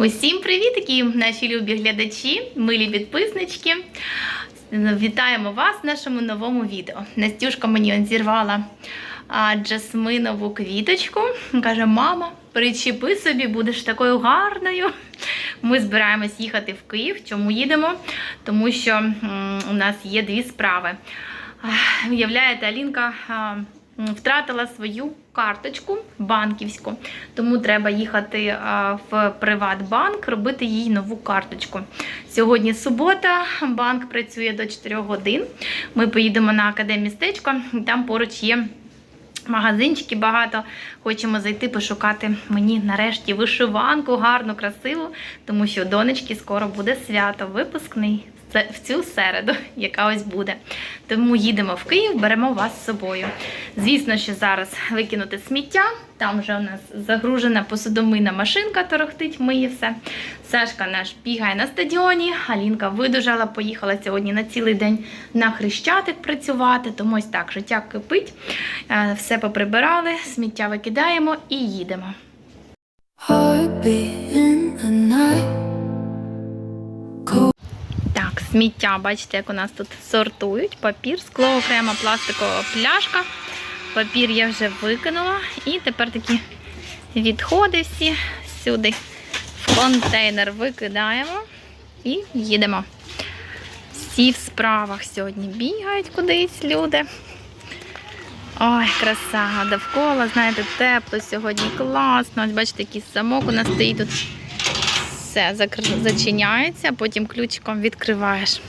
Усім привітки, наші любі глядачі, милі підписнички. Вітаємо вас в нашому новому відео. Настюшка мені зірвала джасминову квіточку. Каже: мама, причепи собі, будеш такою гарною. Ми збираємось їхати в Київ. Чому їдемо? Тому що у нас є дві справи. Уявляєте, Алінка. Втратила свою карточку банківську, тому треба їхати в Приватбанк, робити їй нову карточку. Сьогодні субота, банк працює до 4 годин. Ми поїдемо на академістечко, там поруч є. Магазинчики багато. Хочемо зайти пошукати мені нарешті вишиванку, гарну, красиву, тому що донечки скоро буде свято, випускний в цю середу, яка ось буде. Тому їдемо в Київ, беремо вас з собою. Звісно, що зараз викинути сміття. Там вже у нас загружена посудомийна машинка, торохтить, миє все. Сашка наш бігає на стадіоні. Алінка видужала, поїхала сьогодні на цілий день на хрещатик працювати. Тому ось так життя кипить. Е, Все поприбирали, сміття викидаємо і їдемо. Heartbeat in the night. Сміття, бачите, як у нас тут сортують. Папір, скло, окрема пластикова пляшка. Папір я вже викинула. І тепер такі відходи всі сюди в контейнер викидаємо і їдемо. Всі в справах сьогодні бігають кудись люди. Ой, краса, довкола, знаєте, тепло сьогодні, класно. Бачите, який замок у нас стоїть тут все зачиняється, потім ключиком відкриваєш.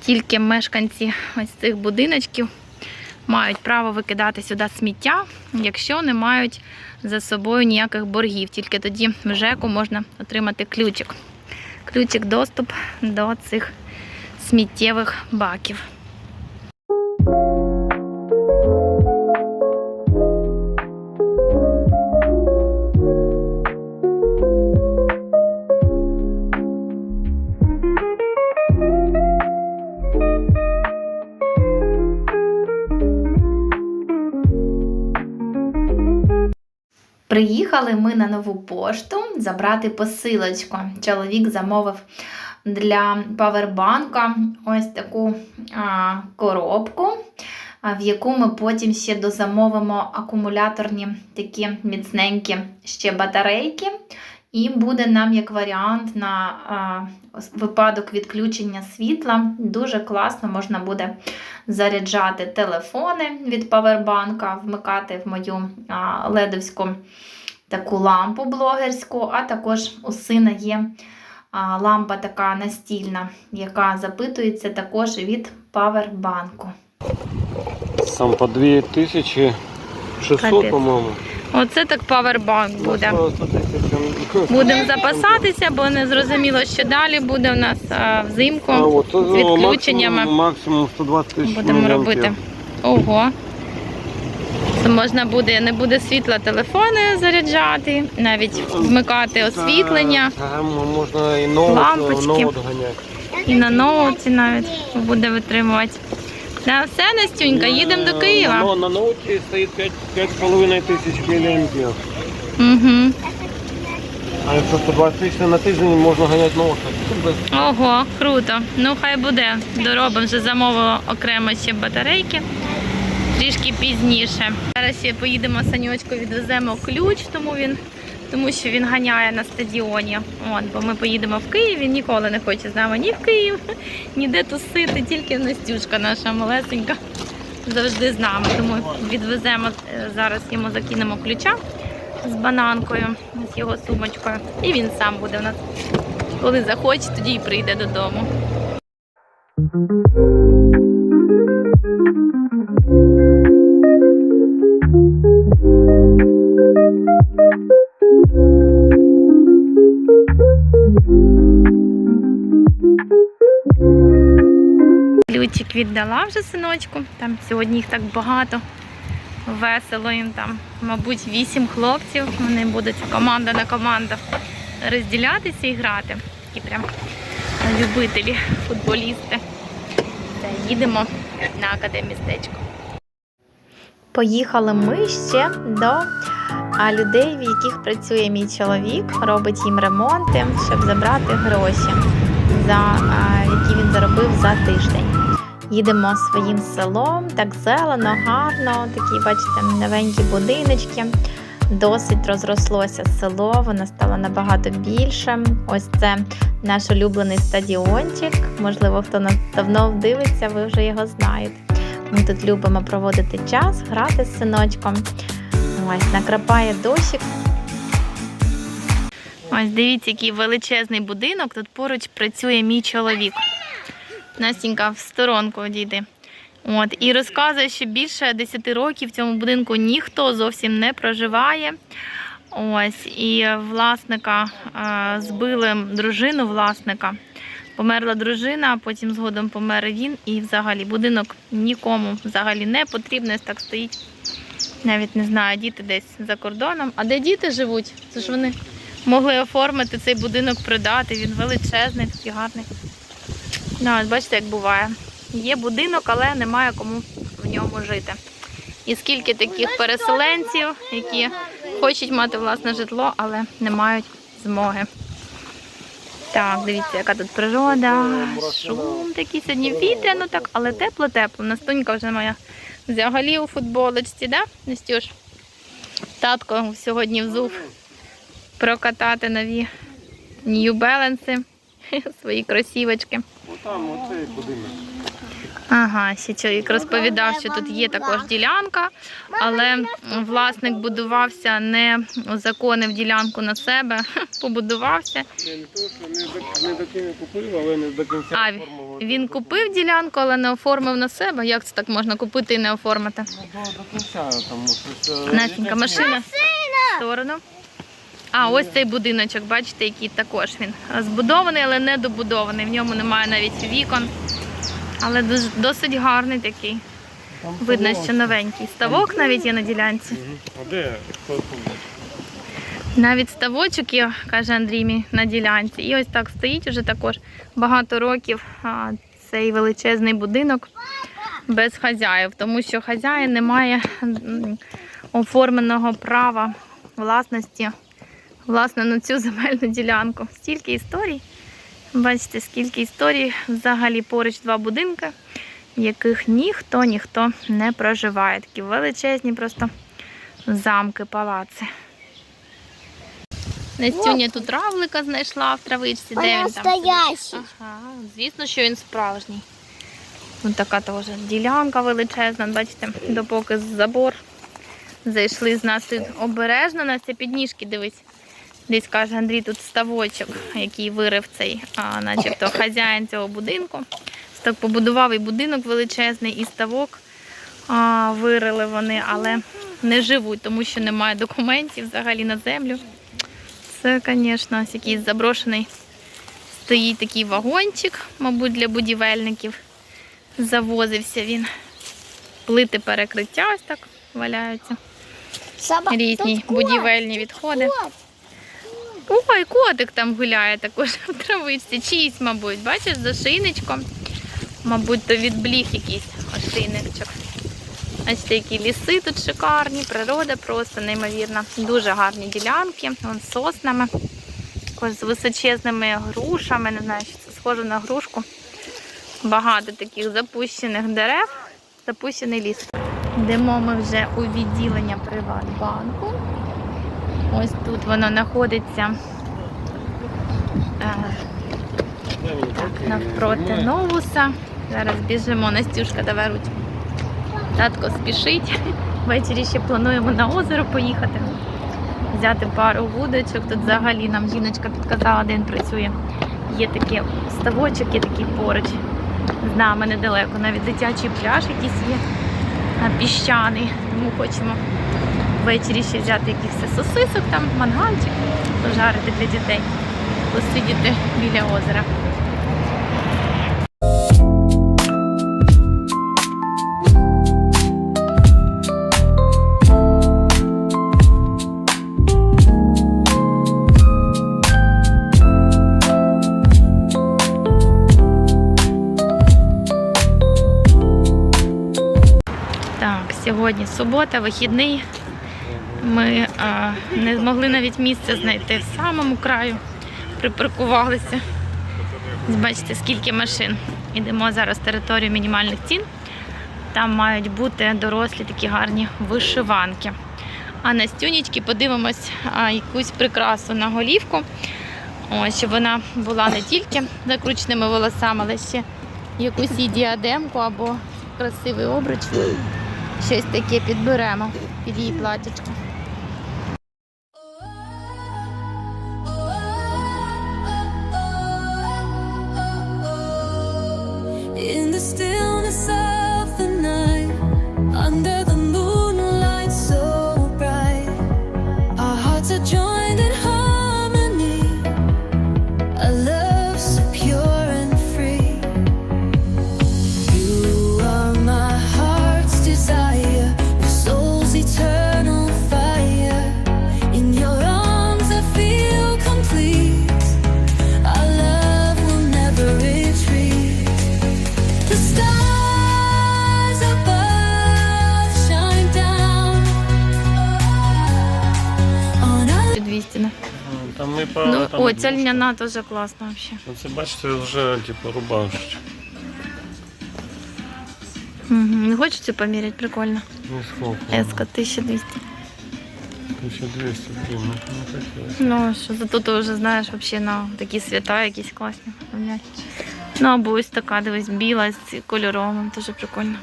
Тільки мешканці ось цих будиночків мають право викидати сюди сміття, якщо не мають за собою ніяких боргів. Тільки тоді в ЖЕКу можна отримати ключик. Ключик доступ до цих сміттєвих баків. Приїхали ми на нову пошту забрати посилочку. Чоловік замовив для павербанка ось таку а, коробку, в яку ми потім ще дозамовимо акумуляторні такі міцненькі ще батарейки. І буде нам як варіант на а, випадок відключення світла. Дуже класно можна буде заряджати телефони від павербанка, вмикати в мою а, ледовську таку лампу блогерську, а також у сина є а, лампа така настільна, яка запитується також від павербанку. Сам по 2600, по-моєму. Оце так павербанк буде. На 100 тисяч. Будемо запасатися, бо не зрозуміло, що далі буде у нас а, взимку А от, з відключеннями. Максимум, максимум 120 тисяч Будемо робити. Ого. Це можна буде, не буде світла телефони заряджати, навіть вмикати освітлення. Та- та можна і ноут, Лампочки. ноут. І на ноуті навіть буде витримувати. На все, Настюнька, їдемо до Києва. На ноуті стоїть 5,5 тисяч міліампер. Угу. А якщо 120 тисяч на тиждень можна ганяти ноут. Без Ого, круто. Ну хай буде. Доробимо вже замовила окремо ще батарейки. Трішки пізніше. Зараз ще поїдемо Санючку, відвеземо ключ, тому він. Тому що він ганяє на стадіоні. От, бо ми поїдемо в Київ, він ніколи не хоче з нами ні в Київ, ніде тусити, тільки Настюшка наша малесенька завжди з нами. Тому відвеземо е, зараз йому закинемо ключа з бананкою, з його сумочкою. І він сам буде у нас. Коли захоче, тоді і прийде додому. Ключик віддала вже синочку. Там сьогодні їх так багато. Весело їм там, мабуть, вісім хлопців. Вони будуть команда на команду розділятися і грати. Такі прям любителі, футболісти. Та їдемо на академістечко. Поїхали ми ще до людей, в яких працює мій чоловік, робить їм ремонти, щоб забрати гроші, за, які він заробив за тиждень. Їдемо своїм селом, так зелено, гарно, такі, бачите, новенькі будиночки. Досить розрослося село, воно стало набагато більше. Ось це наш улюблений стадіончик. Можливо, хто нас давно дивиться, ви вже його знаєте. Ми тут любимо проводити час, грати з синочком. Ось накрапає дощик. Ось дивіться, який величезний будинок. Тут поруч працює мій чоловік. Настінька в сторонку одійди. От, і розказує, що більше 10 років в цьому будинку ніхто зовсім не проживає. Ось, і власника а, збили дружину власника. Померла дружина, потім згодом помер він. І взагалі будинок нікому взагалі не потрібний. Так стоїть. Навіть не знаю, діти десь за кордоном. А де діти живуть? Це ж вони могли оформити цей будинок, продати. Він величезний, такий гарний. Ну, от бачите, як буває. Є будинок, але немає кому в ньому жити. І скільки таких переселенців, які хочуть мати власне житло, але не мають змоги. Так, дивіться, яка тут природа. Шум такий сьогодні вітряно, так, але тепло-тепло. Настунька вже моя взагалі у футболочці, да, Настюш? Татко сьогодні взув прокатати нові Balance, свої кросівочки. Отам оцей будинок. Ага, ще чоловік розповідав, що тут є також ділянка, але власник будувався, не узаконив ділянку на себе, побудувався. Не, не то, що не до, кінця купив, але не до кінця А, оформив. Він купив ділянку, але не оформив на себе. Як це так можна купити і не оформити? Ну, до, кінця, тому що... це- Настенька, машина в сторону. А, ось цей будиночок, бачите, який також він збудований, але не добудований. В ньому немає навіть вікон. Але досить гарний такий. Видно, що новенький. Ставок навіть є на ділянці. А де? Навіть ставочок є, каже Андрій мій, на ділянці. І ось так стоїть уже також багато років а, цей величезний будинок без хазяїв, тому що хазяїн не має оформленого права власності власне на цю земельну ділянку. Стільки історій. Бачите, скільки історій взагалі поруч два будинки, в яких ніхто ніхто не проживає. Такі величезні просто замки, палаци. Настюня тут равлика знайшла в травичці. Де він там? настоящий. Ага, звісно, що він справжній. Ось така теж ділянка величезна. Бачите, допоки забор зайшли з нас тут обережно, Настя підніжки дивись. Десь каже Андрій, тут ставочок, який вирив цей, а, начебто, хазяїн цього будинку. Так побудував і будинок величезний, і ставок а, вирили вони, але не живуть, тому що немає документів взагалі на землю. Це, звісно, якийсь заброшений стоїть такий вагончик, мабуть, для будівельників. Завозився він. Плити перекриття ось так валяються. Різні будівельні відходи. Ой, котик там гуляє також в травичці. Чийсь, мабуть, бачиш, за шийничком. Мабуть, то від бліг якийсь ошейничок. Бачите, які ліси тут шикарні, природа просто неймовірна. Дуже гарні ділянки, вон з соснами, також з височезними грушами. Не знаю, що це схоже на грушку. Багато таких запущених дерев, запущений ліс. Йдемо ми вже у відділення Приватбанку. Ось тут воно знаходиться навпроти новуса. Зараз біжимо, Настюшка, давай. Татко спішить. Ввечері ще плануємо на озеро поїхати. Взяти пару вудочок. Тут взагалі нам жіночка підказала, де він працює. Є такий ставочок, є такий поруч. З нами недалеко. Навіть дитячий пляж якийсь є піщаний. Тому хочемо ввечері ще взяти якихось сосисок, там мангальчик, пожарити для дітей, посидіти біля озера. Сьогодні субота, вихідний. Ми а, а, не змогли навіть місце знайти в самому краю. Припаркувалися. Бачите, скільки машин. Ідемо зараз територію мінімальних цін. Там мають бути дорослі такі гарні вишиванки. А на стюнічки подивимось а, якусь прикрасу на голівку. Ось, щоб вона була не тільки закрученими волосами, але ще якусь і діадемку або красивий обруч. Щось таке підберемо під її платічко. по... Ну, там о, ця льняна теж класна взагалі. Ну, Це бачите, вже типу рубашечка. Угу. Не хочеш цю поміряти? Прикольно. Не сколько. Еска 1200. 1200, блін, ну не хотілося. Ну, що зато ти вже знаєш взагалі на такі свята якісь класні. поміняти. Ну, або ось така, дивись, біла з кольоровим, теж прикольно.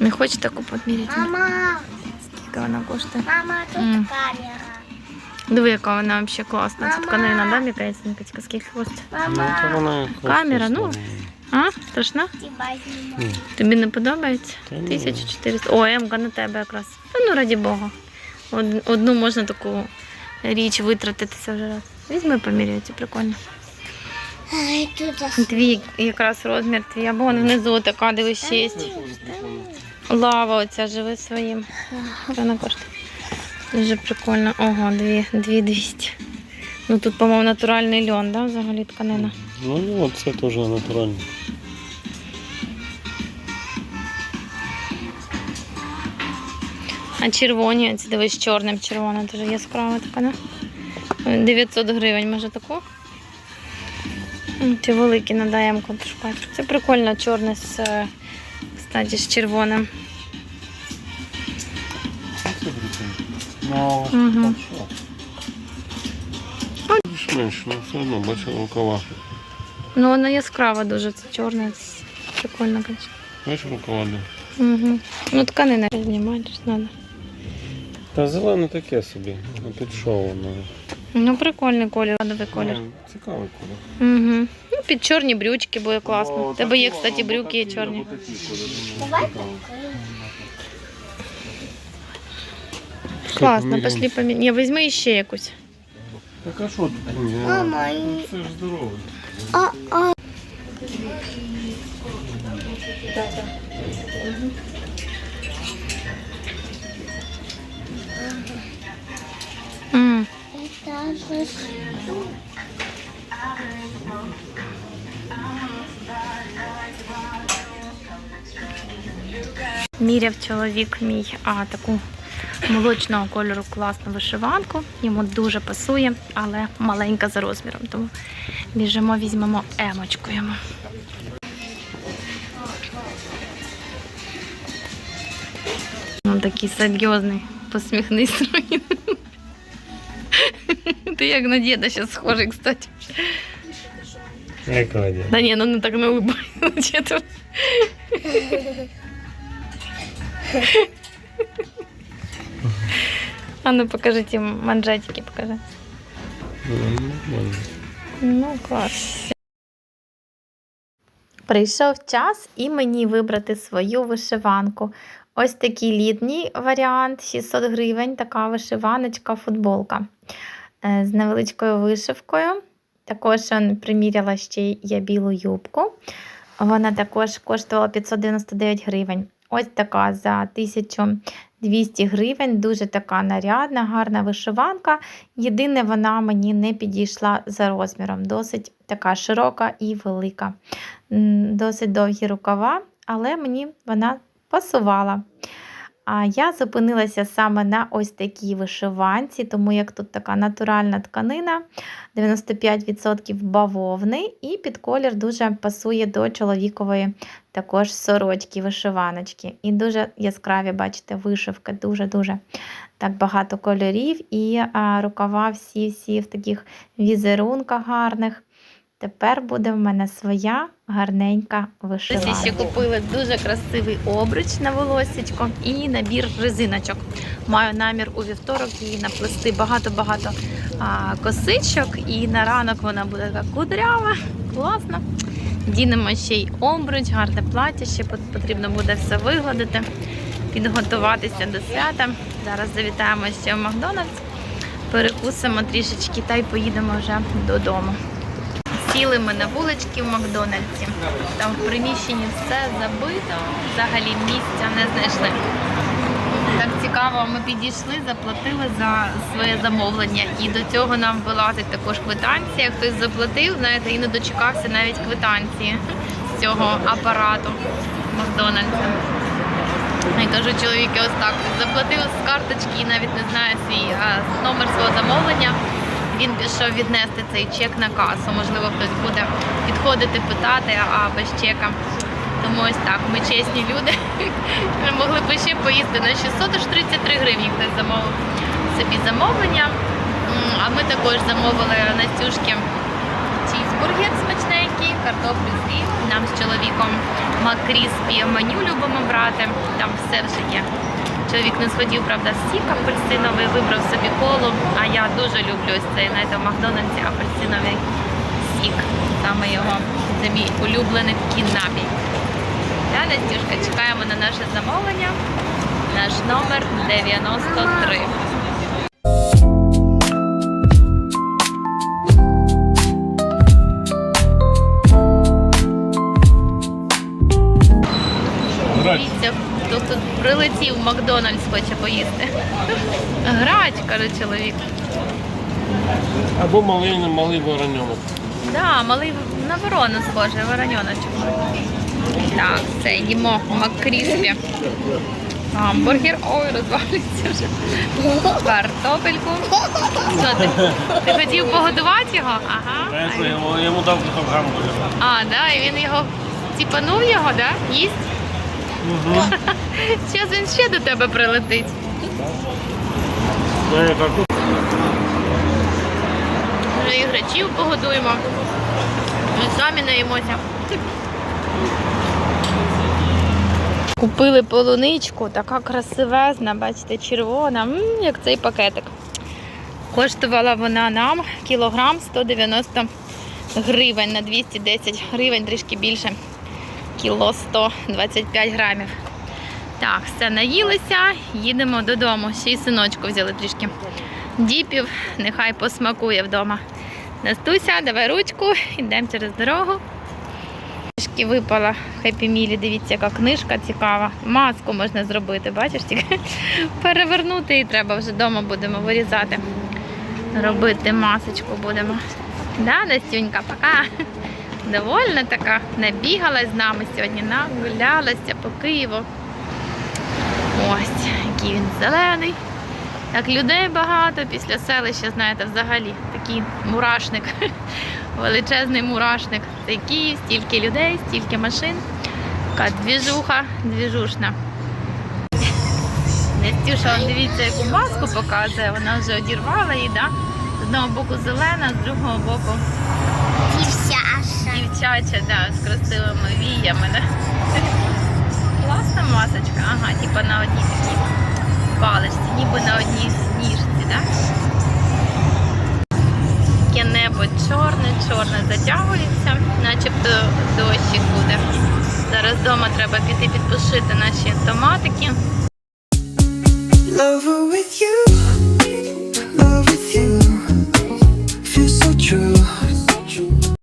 Не хочеш таку поміряти? Мама, Скільки вона коштує? мама, тут М. Диви, яка вона взагалі класна. Це тканина, да, м'якається, Нікатька? Скільки коштує? Ну, Камера, ну. А? Страшна? Тобі не подобається? Та ні. 1400. О, Емка на тебе якраз. Та ну раді Бога. Одну можна таку річ витратитися вже раз. Візьми поміряйте, прикольно. Твій якраз розмір твій, або вон внизу така, дивись, ще. Лава оця живе своїм. Що вона коштує? Дуже прикольно. Ого, дві, дві 200. Ну тут, по-моєму, натуральний льон, да, взагалі тканина. Ну, ну, це теж натурально. А червоні, ці дивись, чорним червона, дуже яскрава така, да? 900 гривень, може таку? М, Ці великі на даємку. Це прикольно, чорне з, е, кстати, з червоним. Ну, Мгм. Більш-менш, ну все одно, бачила рукава. Ну, воно яскрава дуже, це чорне, це прикольно, звісно. Бачиш рукава де? Угу. Ну, тканина знімати ж треба. Та зелене таке собі, ну, підшов воно. Ну, прикольний колір, радовий колір. Ну, Цікавий колір. Угу. Ну, під чорні брючки буде класно. У тебе є, кстати, брюки чорні. ну, Давай Класно, поміряємо? пошли поміряємо. Ні, візьми ще якусь. Так а що тут? Ні, Мама, ну, Це ж здорово. А, а. М. Это же Міряв чоловік мій а, таку молочного кольору класну вишиванку. Йому дуже пасує, але маленька за розміром. Тому біжимо, візьмемо емочку йому. Он такий серйозний, посміхнись. Ти як на діда зараз схожий, кстати. Як раді. Да ні, ну не так не улыбайся. А ну покажите манжетики, покажи. Ну, клас. Прийшов час і мені вибрати свою вишиванку. Ось такий літній варіант, 600 гривень, така вишиваночка, футболка е, з невеличкою вишивкою. Також приміряла ще я білу юбку. Вона також коштувала 599 гривень. Ось така за 1200 гривень, дуже така нарядна, гарна вишиванка. Єдине, вона мені не підійшла за розміром. Досить така широка і велика. Досить довгі рукава, але мені вона пасувала. А я зупинилася саме на ось такій вишиванці, тому як тут така натуральна тканина, 95% бавовни, і під колір дуже пасує до чоловікової також сорочки, вишиваночки. І дуже яскраві, бачите, вишивки, дуже-дуже так багато кольорів, і рукава всі-всі в таких візерунках гарних. Тепер буде в мене своя гарненька вишиванка. ще купили дуже красивий обруч на волосечко і набір резиночок. Маю намір у вівторок її наплести багато-багато косичок, і на ранок вона буде така кудрява, класно. Дінемо ще й обруч, гарне плаття, ще потрібно буде все вигладити, підготуватися до свята. Зараз завітаємо ще в Макдональдс, перекусимо трішечки та й поїдемо вже додому. Сіли ми на вулички в Макдональдсі. Там в приміщенні все забито, взагалі місця не знайшли. Так цікаво, ми підійшли, заплатили за своє замовлення, і до цього нам вилазить також квитанція. Хтось заплатив, знаєте, і не дочекався навіть квитанції з цього апарату Макдональдса. Я кажу, чоловіки, ось так заплатив з карточки і навіть не знає свій номер свого замовлення. Він пішов віднести цей чек на касу. Можливо, хтось буде підходити, питати, а без чека. Тому ось так, ми чесні люди. Ми могли б ще поїсти на 600 аж 33 гривні. Хтось замовив собі замовлення. А ми також замовили Настюшки чізбургер смачненький, картоплю фрі. Нам з чоловіком Макріспі меню любимо брати. Там все вже є. Чоловік не сходів, правда, сік апельсиновий, вибрав собі колу. А я дуже люблю ось цей знаєте, в Макдональдсі апельсиновий сік. Саме його. Це мій улюблений такий напій. Да, Настюшка, чекаємо на наше замовлення. Наш номер 93. Дивіться, хто тут прилетів Макдональдс, хоче поїсти. Грач, каже чоловік. Або малий, малий вороненок. Да, малий на ворону схожий, вороньоночок. Так, все, їмо макріспі. Гамбургер. Ой, розвалюється вже. Картопельку. Що ти? Ти хотів погодувати його? Ага. Я йому, дав кусок гамбургера. А, да, і він його ціпанув його, да? Їсть? Угу. Зараз він ще до тебе прилетить. Вже і грачів погодуємо. Ми самі наїмося. Купили полуничку, така красивезна, бачите, червона, М, як цей пакетик. Коштувала вона нам кілограм 190 гривень на 210 гривень, трішки більше. Кіло 125 грамів. Так, все наїлися, їдемо додому. Ще й синочку взяли трішки діпів, нехай посмакує вдома. Настуся, давай ручку, йдемо через дорогу. Трішки випала Happy Meal, дивіться, яка книжка цікава. Маску можна зробити, бачиш, тільки перевернути її треба вже вдома будемо вирізати. Робити масочку будемо. Да, Настюнька, пока. Довольна така, набігалась з нами сьогодні, нагулялася по Києву. Ось, який він зелений. Так, людей багато після селища, знаєте, взагалі такий мурашник, величезний мурашник. Це Київ, стільки людей, стільки машин. Така двіжуха, двіжушна. Настюша, он, дивіться, яку маску показує, вона вже одірвала її, да? з одного боку зелена, з другого боку Дівчаша. Дівчача, да, з красивими віями. Да? Класна масочка, ага, типа на одній такій паличці, ніби на одній ніжці, да? Таке небо чорне, чорне затягується, начебто дощик буде. Зараз вдома треба піти підпушити наші томатики. Lover with you